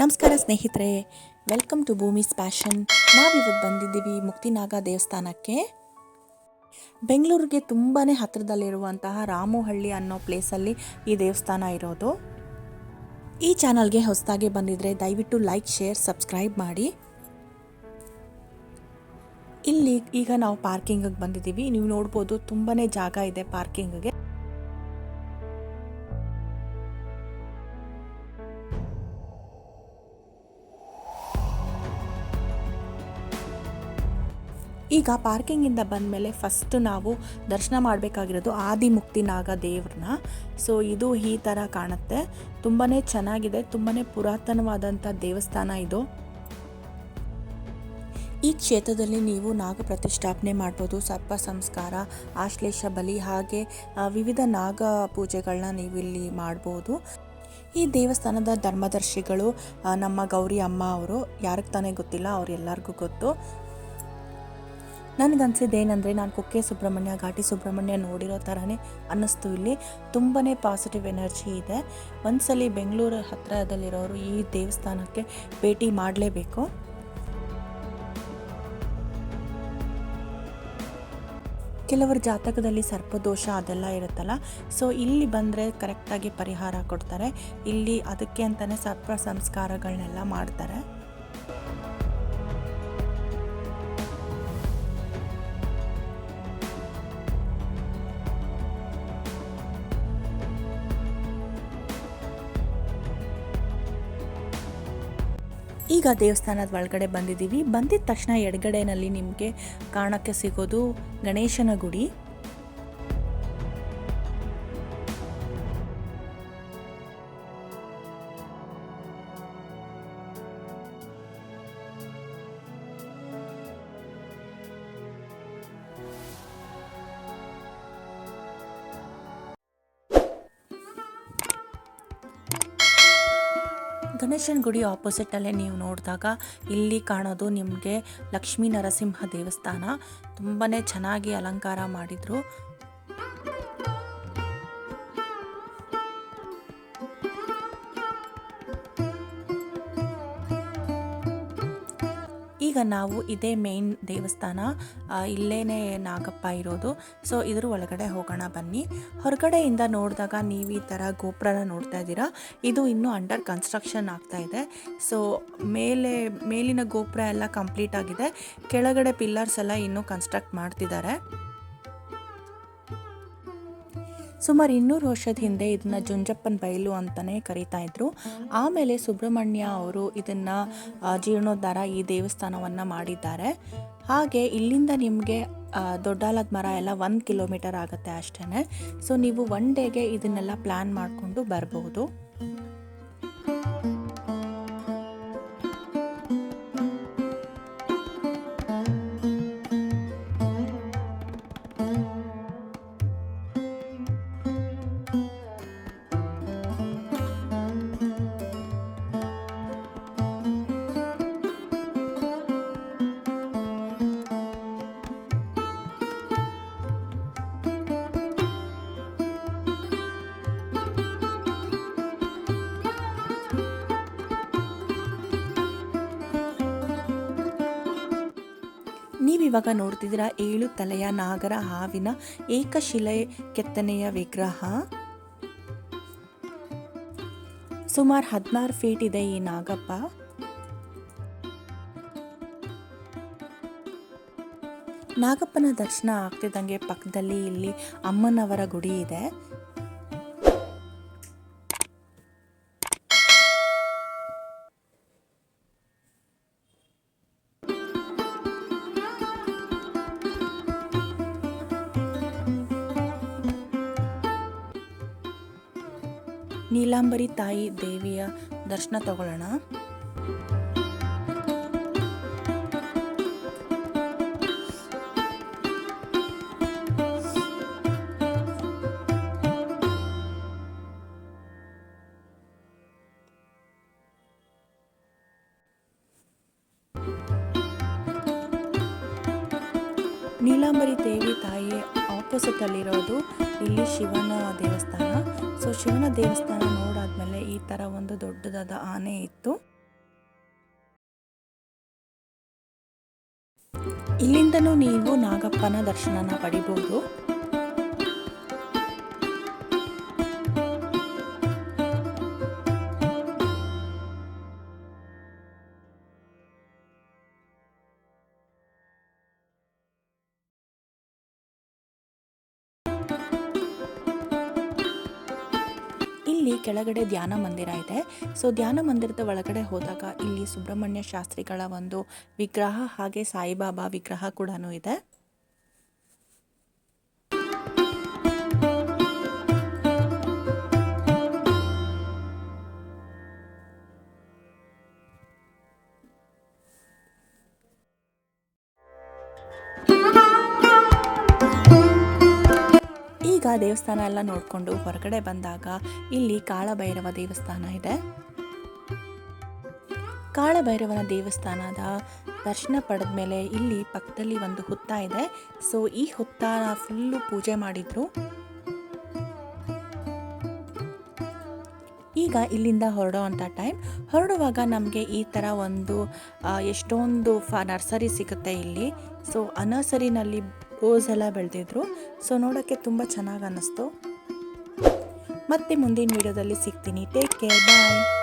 ನಮಸ್ಕಾರ ಸ್ನೇಹಿತರೆ welcome to ಭೂಮಿಸ್ passion ನಾವಿವತ್ತು ಬಂದಿದ್ದೀವಿ ಮುಕ್ತಿನಾಗ ದೇವಸ್ಥಾನಕ್ಕೆ. ಬೆಂಗಳೂರಿಗೆ ತುಂಬಾ ಹತ್ತಿರದಲ್ಲಿರುವಂತಹ ರಾಮುಹಳ್ಳಿ ಅನ್ನೋ ಪ್ಲೇಸಲ್ಲಿ ಈ ದೇವಸ್ಥಾನ ಇರೋದು. ಈ ಚಾನಲ್ಗೆ ಹೊಸದಾಗಿ ಬಂದಿದ್ರೆ ದಯವಿಟ್ಟು ಲೈಕ್ ಶೇರ್ ಸಬ್ಸ್ಕ್ರೈಬ್ ಮಾಡಿ. ಇಲ್ಲಿ ಈಗ ನಾವು ಪಾರ್ಕಿಂಗಿಗೆ ಬಂದಿದ್ದೀವಿ. ನೀವು ನೋಡ್ಬೋದು ತುಂಬಾ ಜಾಗ ಇದೆ ಪಾರ್ಕಿಂಗ್ಗೆ ಈಗ ಪಾರ್ಕಿಂಗಿಂದ ಬಂದಮೇಲೆ ಫಸ್ಟ್ ನಾವು ದರ್ಶನ ಮಾಡಬೇಕಾಗಿರೋದು ಆದಿಮುಕ್ತಿನಾಗ ದೇವ್ರನ್ನ. ಸೊ ಇದು ಈ ಥರ ಕಾಣುತ್ತೆ. ತುಂಬಾ ಚೆನ್ನಾಗಿದೆ ತುಂಬಾ ಪುರಾತನವಾದಂಥ ದೇವಸ್ಥಾನ ಇದು. ಈ ಕ್ಷೇತ್ರದಲ್ಲಿ ನೀವು ನಾಗ ಪ್ರತಿಷ್ಠಾಪನೆ ಮಾಡ್ಬೋದು, ಸರ್ಪ ಸಂಸ್ಕಾರ, ಆಶ್ಲೇಷ ಬಲಿ, ಹಾಗೆ ವಿವಿಧ ನಾಗ ಪೂಜೆಗಳನ್ನ ನೀವು ಇಲ್ಲಿ ಮಾಡ್ಬೋದು. ಈ ದೇವಸ್ಥಾನದ ಧರ್ಮದರ್ಶಿಗಳು ನಮ್ಮ ಗೌರಿ ಅಮ್ಮ ಅವರು, ಯಾರಿಗೆ ತಾನೇ ಗೊತ್ತಿಲ್ಲ, ಅವ್ರು ಎಲ್ಲರಿಗೂ ಗೊತ್ತು ನನಗನ್ಸಿದ್ದೇನೆಂದರೆ ನಾನು ಕುಕ್ಕೆ ಸುಬ್ರಹ್ಮಣ್ಯ, ಘಾಟಿ ಸುಬ್ರಹ್ಮಣ್ಯ ನೋಡಿರೋ ಥರನೇ ಅನ್ನಿಸ್ತು ಇಲ್ಲಿ. ತುಂಬಾ ಪಾಸಿಟಿವ್ ಎನರ್ಜಿ ಇದೆ. ಒಂದ್ಸಲಿ ಬೆಂಗಳೂರು ಹತ್ತಿರದಲ್ಲಿರೋರು ಈ ದೇವಸ್ಥಾನಕ್ಕೆ ಭೇಟಿ ಮಾಡಲೇಬೇಕು. ಕೆಲವರ ಜಾತಕದಲ್ಲಿ ಸರ್ಪದೋಷ ಅದೆಲ್ಲ ಇರುತ್ತಲ್ಲ ಸೊ ಇಲ್ಲಿ ಬಂದರೆ ಕರೆಕ್ಟಾಗಿ ಪರಿಹಾರ ಕೊಡ್ತಾರೆ. ಇಲ್ಲಿ ಅದಕ್ಕೆ ಅಂತಲೇ ಸರ್ಪ ಸಂಸ್ಕಾರಗಳನ್ನೆಲ್ಲ ಮಾಡ್ತಾರೆ. ಈಗ ದೇವಸ್ಥಾನದ ಒಳಗಡೆ ಬಂದಿದ್ದೀವಿ. ಬಂದಿದ ತಕ್ಷಣ ಎಡಗಡೆಯಲ್ಲಿ ನಿಮಗೆ ಕಾಣೋಕ್ಕೆ ಸಿಗೋದು ಗಣೇಶನ ಗುಡಿ. ಗಣೇಶನ ಗುಡಿ ಆಪೋಸಿಟಲ್ಲೇ ನೀವು ನೋಡಿದಾಗ ಇಲ್ಲಿ ಕಾಣೋದು ನಿಮಗೆ ಲಕ್ಷ್ಮೀ ನರಸಿಂಹ ದೇವಸ್ಥಾನ. ತುಂಬಾ ಚೆನ್ನಾಗಿ ಅಲಂಕಾರ ಮಾಡಿದರು. ಈಗ ನಾವು ಇದೇ ಮೇನ್ ದೇವಸ್ಥಾನ ಇಲ್ಲೇ ನಾಗಪ್ಪ ಇರೋದು. ಸೊ ಇದ್ರ ಒಳಗಡೆ ಹೋಗೋಣ ಬನ್ನಿ. ಹೊರಗಡೆಯಿಂದ ನೋಡಿದಾಗ ನೀವು ಈ ಥರ ಗೋಪುರನ ನೋಡ್ತಾ ಇದ್ದೀರಾ. ಇದು ಇನ್ನೂ ಅಂಡರ್ ಕನ್ಸ್ಟ್ರಕ್ಷನ್ ಆಗ್ತಾ ಇದೆ. ಸೊ ಮೇಲೆ, ಮೇಲಿನ ಗೋಪುರ ಎಲ್ಲ ಕಂಪ್ಲೀಟ್ ಆಗಿದೆ. ಕೆಳಗಡೆ ಪಿಲ್ಲರ್ಸ್ ಎಲ್ಲ ಇನ್ನೂ ಕನ್ಸ್ಟ್ರಕ್ಟ್ ಮಾಡ್ತಿದ್ದಾರೆ. ಸುಮಾರು ಇನ್ನೂರು ವರ್ಷದ ಹಿಂದೆ ಇದನ್ನ ಜುಂಜಪ್ಪನ ಬಯಲು ಅಂತಲೇ ಕರೀತಾ ಇದ್ರು. ಆಮೇಲೆ ಸುಬ್ರಹ್ಮಣ್ಯ ಅವರು ಇದನ್ನ ಜೀರ್ಣೋದ್ಧಾರ ಈ ದೇವಸ್ಥಾನವನ್ನು ಮಾಡಿದ್ದಾರೆ. ಹಾಗೆ ಇಲ್ಲಿಂದ ನಿಮಗೆ ದೊಡ್ಡಾಲದ ಮರ ಎಲ್ಲ ಒಂದು ಕಿಲೋಮೀಟರ್ ಆಗುತ್ತೆ ಅಷ್ಟೇ ಸೊ ನೀವು ಒನ್ ಡೇಗೆ ಇದನ್ನೆಲ್ಲ ಪ್ಲ್ಯಾನ್ ಮಾಡಿಕೊಂಡು ಬರ್ಬೋದು. ನೀವಿವಾಗ ನೋಡ್ತಿದ್ದೀರಾ, ಏಳು ತಲೆಯ ನಾಗರ ಹಾವಿನ ಏಕಶಿಲೆ ಕೆತ್ತನೆಯ ವಿಗ್ರಹ. ಸುಮಾರು ಹದಿನಾರು ಫೀಟ್ ಇದೆ ಈ ನಾಗಪ್ಪ. ನಾಗಪ್ಪನ ದರ್ಶನ ಆಗ್ತಿದ್ದಂಗೆ ಪಕ್ಕದಲ್ಲಿ ಇಲ್ಲಿ ಅಮ್ಮನವರ ಗುಡಿ ಇದೆ. ನೀಲಾಂಬರಿ ತಾಯಿ ದೇವಿಯ ದರ್ಶನ ತಗೊಳ್ಳೋಣ. ನೀಲಾಂಬರಿ ದೇವಿ ತಾಯಿ ಆಪೋಸಿಟ್ ಅಲ್ಲಿರೋದು ಇಲ್ಲಿ ಶಿವನ ದೇವಸ್ಥಾನ. ಸೊ ಶಿವನ ದೇವಸ್ಥಾನ ನೋಡಾದ್ಮೇಲೆ ಈ ತರ ಒಂದು ದೊಡ್ಡದಾದ ಆನೆ ಇತ್ತು. ಇಲ್ಲಿಂದನೂ ನೀವು ನಾಗಪ್ಪನ ದರ್ಶನನ ಪಡಿಬಹುದು ಇಲ್ಲಿ ಕೆಳಗಡೆ ಧ್ಯಾನ ಮಂದಿರ ಇದೆ. ಸೊ ಧ್ಯಾನ ಮಂದಿರದ ಒಳಗಡೆ ಹೋದಾಗ ಇಲ್ಲಿ ಸುಬ್ರಹ್ಮಣ್ಯ ಶಾಸ್ತ್ರಿಗಳ ಒಂದು ವಿಗ್ರಹ ಹಾಗೆ ಸಾಯಿಬಾಬಾ ವಿಗ್ರಹ ಕೂಡ ಇದೆ. ಈಗ ದೇವಸ್ಥಾನ ಎಲ್ಲ ನೋಡಿಕೊಂಡು ಹೊರಗಡೆ ಬಂದಾಗ ಇಲ್ಲಿ ಕಾಳಭೈರವ ದೇವಸ್ಥಾನ ಇದೆ. ಕಾಳಭೈರವನ ದೇವಸ್ಥಾನದ ದರ್ಶನ ಪಡೆದ ಮೇಲೆ ಇಲ್ಲಿ ಪಕ್ಕದಲ್ಲಿ ಒಂದು ಹುತ್ತ ಇದೆ. ಸೊ ಈ ಹುತ್ತ ಫುಲ್ಲು ಪೂಜೆ ಮಾಡಿದ್ರು. ಈಗ ಇಲ್ಲಿಂದ ಹೊರಡೋ ಟೈಮ್ ಹೊರಡುವಾಗ ನಮಗೆ ಈ ಥರ ಒಂದು ಎಷ್ಟೊಂದು ಫ ನರ್ಸರಿ ಸಿಗುತ್ತೆ ಇಲ್ಲಿ. ಸೊ ಆ ನರ್ಸರಿನಲ್ಲಿ ರೋಸ್ ಎಲ್ಲ ಬೆಳೆದಿದ್ರು. ಸೊ ನೋಡೋಕ್ಕೆ ತುಂಬ ಚೆನ್ನಾಗಿ ಅನ್ನಿಸ್ತು. ಮತ್ತೆ ಮುಂದಿನ ವಿಡಿಯೋದಲ್ಲಿ ಸಿಗ್ತೀನಿ. Take care bye